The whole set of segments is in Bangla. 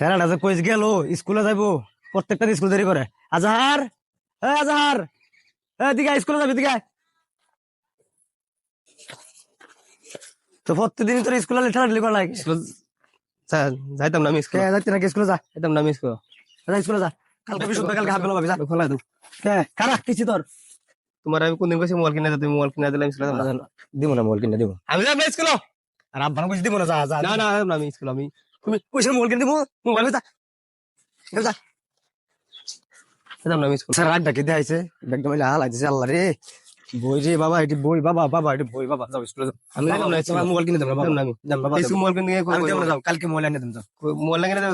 স্যারাটা যে কইস গেল স্কুলে যাইবো প্রত্যেকটা স্কুল দেরি করে আজহার এ আজহার এ দিঘা স্কুলে যাবি দিঘা তো প্রত্যেকদিন তোর স্কুলে লেঠালেঠি করা লাগে যাইতাম না আমি স্কুল নাকি স্কুলে যা যাইতাম না আমি স্কুল যা স্কুলে যা কালকে বিশুদ্ধ কালকে হাফ বেলা পাবি যা খোলা দাও কে কারা কিছু তোর তোমার আমি কোনদিন কইছি মোবাইল কিনে তুমি মোবাইল কিনে দিলে আমি স্কুলে। দিব না মোবাইল কিনে দিব আমি যাব না স্কুল আর আব্বান কইছি দিব না যা যা না না আমি স্কুল আমি কইছে মোবাইল কিনে দিব মোবাইল যা যা স্যার রাত ডাকি দেখাইছে ব্যাগটা মিলে হাল আইছে আল্লাহ রে বই রে বাবা এটি বই বাবা বাবা এটি বই বাবা যাও স্কুলে যাও আমি মোবাইল কিনে দেবো না আমি যাম বাবা স্কুল মোবাইল কিনে দেবো যাও কালকে মোবাইল এনে দেবো মোবাইল কিনে দাও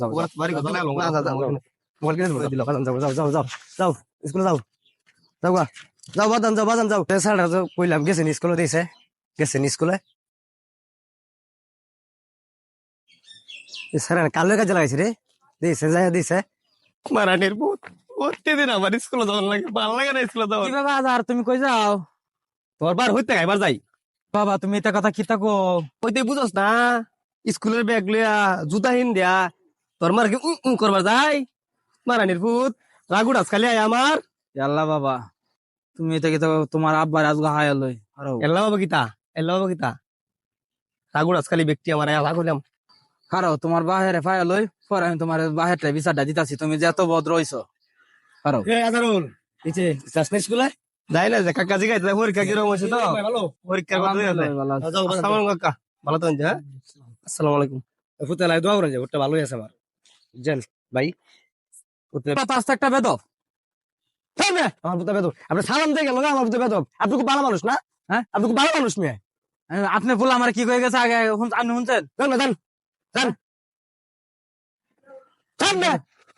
যাও। বাড়ি কথা যাও। মোবাইল কিনে দেবো দিল যাও যাও যাও যাও যাও স্কুলে যাও যাও গা যাও বাজান যাও বাজান যাও স্যার কইলাম গেছেন স্কুলে দিয়েছে গেছেন স্কুলে স্যার কালো কাজে লাগাইছে রে। দিয়েছে যাই দিয়েছে মারানির ভূত। প্রতিদিন আমার স্কুলে যাওয়ার লাগে ভালো লাগে না স্কুলে যাওয়ার। বাবা তুমি কই যাও? তোর বার হইতে এবার যাই। বাবা তুমি এটা কথা কি থাকো? কইতে বুঝস না স্কুলের ব্যাগ লিয়া জুতা হিন দিয়া তোর মার উম উম করবার যাই। মারানির ভূত রাগুড আজকালি আয় আমার। আল্লাহ বাবা তুমি এটা কি থাকো? তোমার আব্বার আজকে হায় লই। আরও। বাবা গীতা এল্লা বাবা গীতা রাগুড আজকালি ব্যক্তি আমার আয় কারও তোমার বাহেরে ফায় লই পরে আমি তোমার বাহেরটা বিচারটা দিতাছি। তুমি যে এত ভদ্র হইছো। কারও নিচে না যাই না যে কাকা জিগাই পরীক্ষা কীরকম হয়েছে তো? ভালো পরীক্ষার কথা হইছে। আছি। যাও আসসালামু কাকা ভালো তো হ্যাঁ? আসসালামু। আলাইকুম। ফুতেলাই দোয়া করে যাব ওটা ভালোই আছে আমার। জেন ভাই পাতা আস্তে একটা বেদ থামবে আমার পুতে বেদব। আপনি সালাম দিয়ে গেল আমার পুতে বেদব? আপনি খুব ভালো মানুষ না? হ্যাঁ? আপনি খুব ভালো মানুষ মেয়ে। আপনি বলে আমার কি কয়ে গেছে? আগে শুন- আপনি শুনছেন? জান না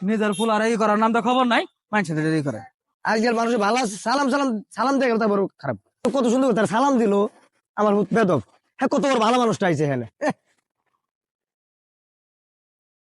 নিজের ফুল আর এই করার নাম তো খবর নাই মানুষের ই করে আজকাল মানুষ ভালো আছে সালাম সালাম সালাম দেখে তারপর খারাপ। কত সুন্দর তার সালাম দিল আমার বেদক বেদব। হ্যাঁ কত বড় ভালো মানুষটা আইছে এখানে।